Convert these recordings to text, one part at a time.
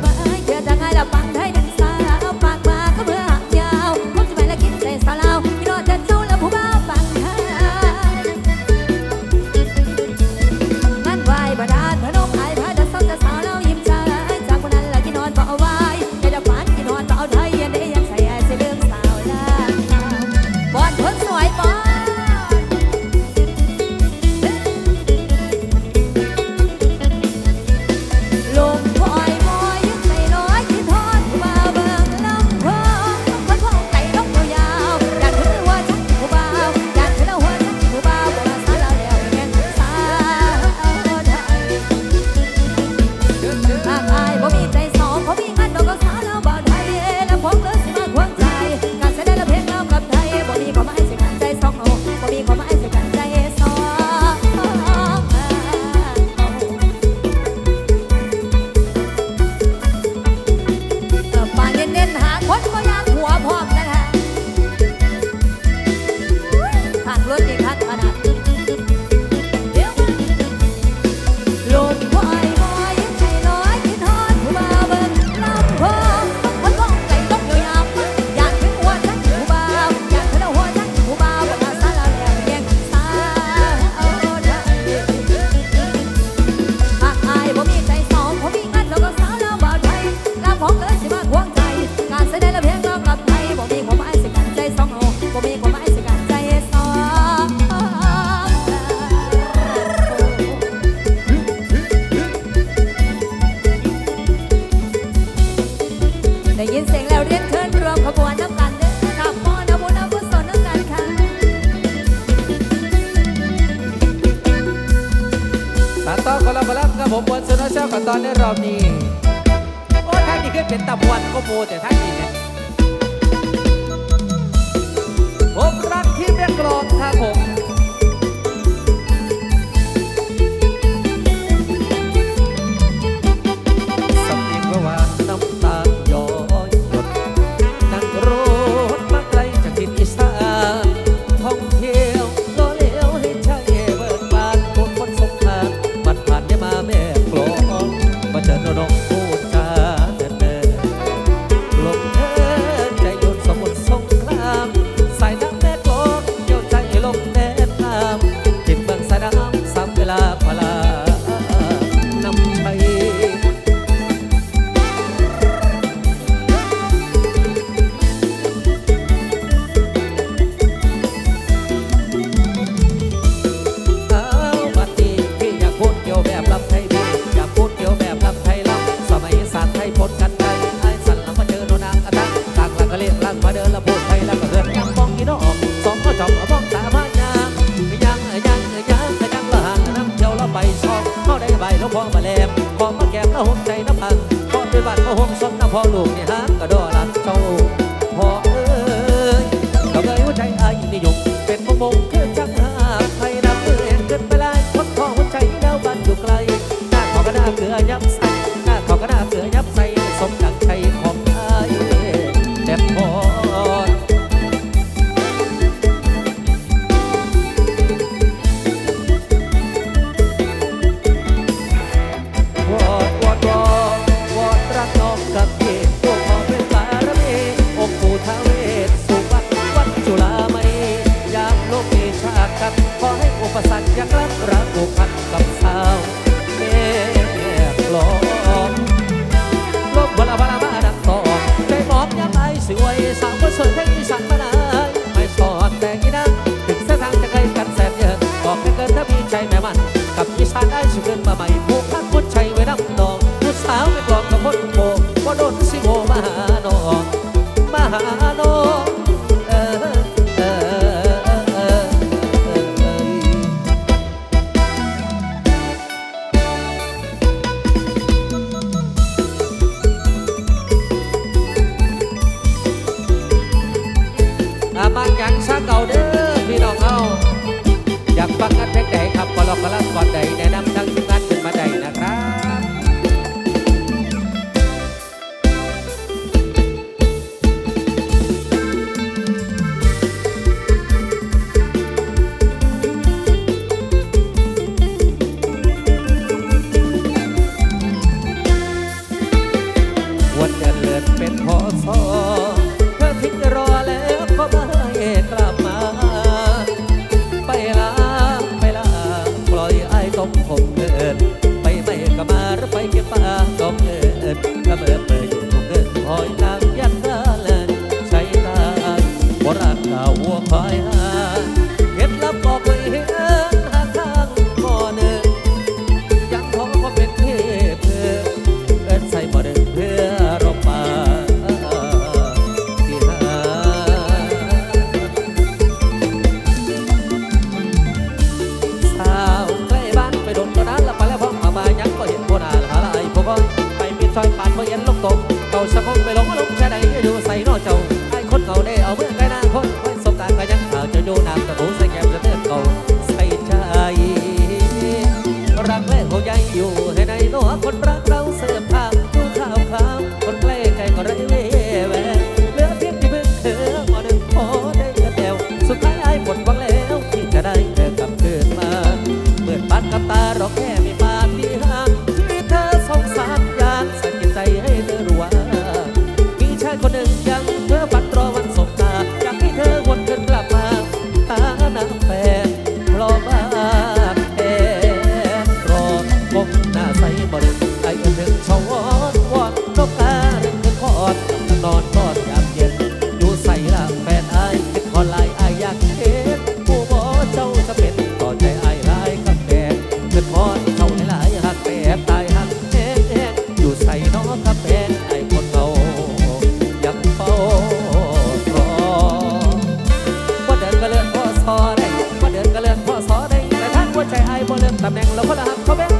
bye. 莫得他 พ่อามาจังซะเก่าเด้อพี่น้องเอาอยากฟังกันเพลงใดครับก็ลองกันละก่อน havaya ใจไอ้บ่เลื่อนตำแหน่งเราวก็ละหักเขาแบ่ง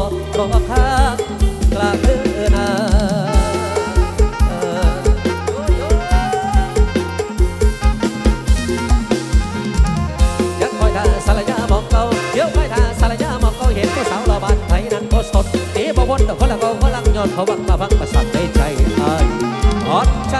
อข้ากลางเดืนนายังคอยท่าสารยามองเก่าเดี๋ยวคอยท่าสารยามองเก่าเห็นผู้สาวรอบานไทยนั้นโคสดตีบ่วนคนละก็คนละย้อนเขาบังมาฟังประสาทในใจอ่อนใจ